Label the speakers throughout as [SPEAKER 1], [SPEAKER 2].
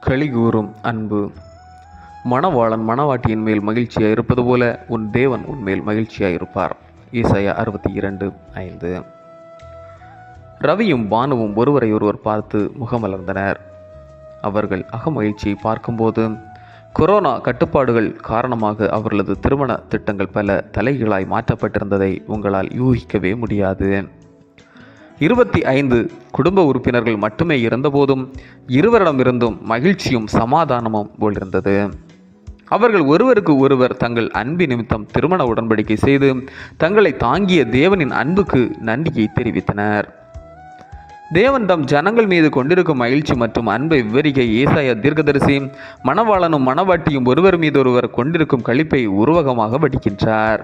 [SPEAKER 1] களிகூறும் அன்பு. மணவாளன் மணவாட்டியின் மேல் மகிழ்ச்சியாக இருப்பது போல உன் தேவன் உன்மேல் மகிழ்ச்சியாக இருப்பார். ஈசையா அறுபத்தி இரண்டு ஐந்து. ரவியும் பானுவும் ஒருவரை ஒருவர் பார்த்து முகமலர்ந்தனர். அவர்கள் அகமகிழ்ச்சியை பார்க்கும்போது கொரோனா கட்டுப்பாடுகள் காரணமாக அவர்களது திருமண திட்டங்கள் பல தலைகளாய் மாற்றப்பட்டிருந்ததை உங்களால் யூகிக்கவே முடியாது. இருபத்தி ஐந்து குடும்ப உறுப்பினர்கள் மட்டுமே இருந்தபோதும் இருவரிடமிருந்தும் மகிழ்ச்சியும் சமாதானமும் போலிருந்தது அவர்கள் ஒருவருக்கு ஒருவர் தங்கள் அன்பு நிமித்தம் திருமண உடன்படிக்கை செய்து தங்களை தாங்கிய தேவனின் அன்புக்கு நன்றியை தெரிவித்தனர். தேவன் தம் ஜனங்கள் மீது கொண்டிருக்கும் மகிழ்ச்சி மற்றும் அன்பை விவரிக்க ஏசாய தீர்க்கதரிசி மணவாளனும் மணவாட்டியும் ஒருவர் மீது ஒருவர் கொண்டிருக்கும் கழிப்பை உருவகமாக வடிக்கின்றார்.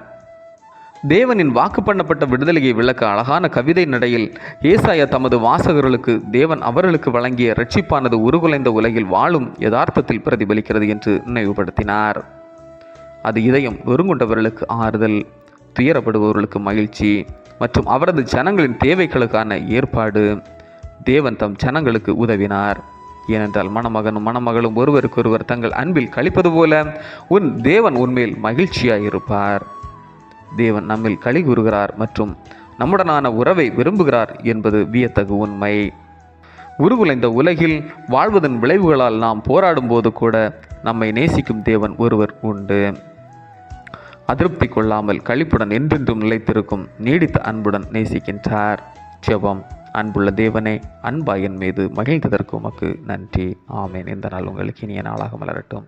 [SPEAKER 1] தேவனின் வாக்கு பண்ணப்பட்ட விடுதலையை விளக்க அழகான கவிதை நடையில் ஏசாய தமது வாசகர்களுக்கு தேவன் அவர்களுக்கு வழங்கிய ரட்சிப்பானது உருகுலைந்த உலகில் வாழும் யதார்த்தத்தில் பிரதிபலிக்கிறது என்று நினைவுபடுத்தினார். அது இதயம் வெறுங்கொண்டவர்களுக்கு ஆறுதல் துயரப்படுபவர்களுக்கு மகிழ்ச்சி மற்றும் அவரது ஜனங்களின் தேவைகளுக்கான ஏற்பாடு. தேவன் தம் ஜனங்களுக்கு உதவினார். ஏனென்றால் மணமகனும் மணமகளும் ஒருவருக்கொருவர் தங்கள் அன்பில் கழிப்பது போல உன் தேவன் உன்மேல் மகிழ்ச்சியாயிருப்பார். தேவன் நம்மில் களி கூறுகிறார் மற்றும் நம்முடனான உறவை விரும்புகிறார் என்பது வியத்தகு உண்மை. உருகுலைந்த உலகில் வாழ்வதன் விளைவுகளால் நாம் போராடும் போது கூட நம்மை நேசிக்கும் தேவன் ஒருவர் உண்டு. அதிருப்தி கொள்ளாமல் களிப்புடன் என்றென்றும் நிலைத்திருக்கும் நீடித்த அன்புடன் நேசிக்கின்றார். ஜெபம் அன்புள்ள தேவனே அன்பா என் மீது மகிழ்ந்ததற்கு உமக்கு நன்றி. ஆமேன். இந்த நாள் உங்களுக்கு இனிய நாளாக மலரட்டும்.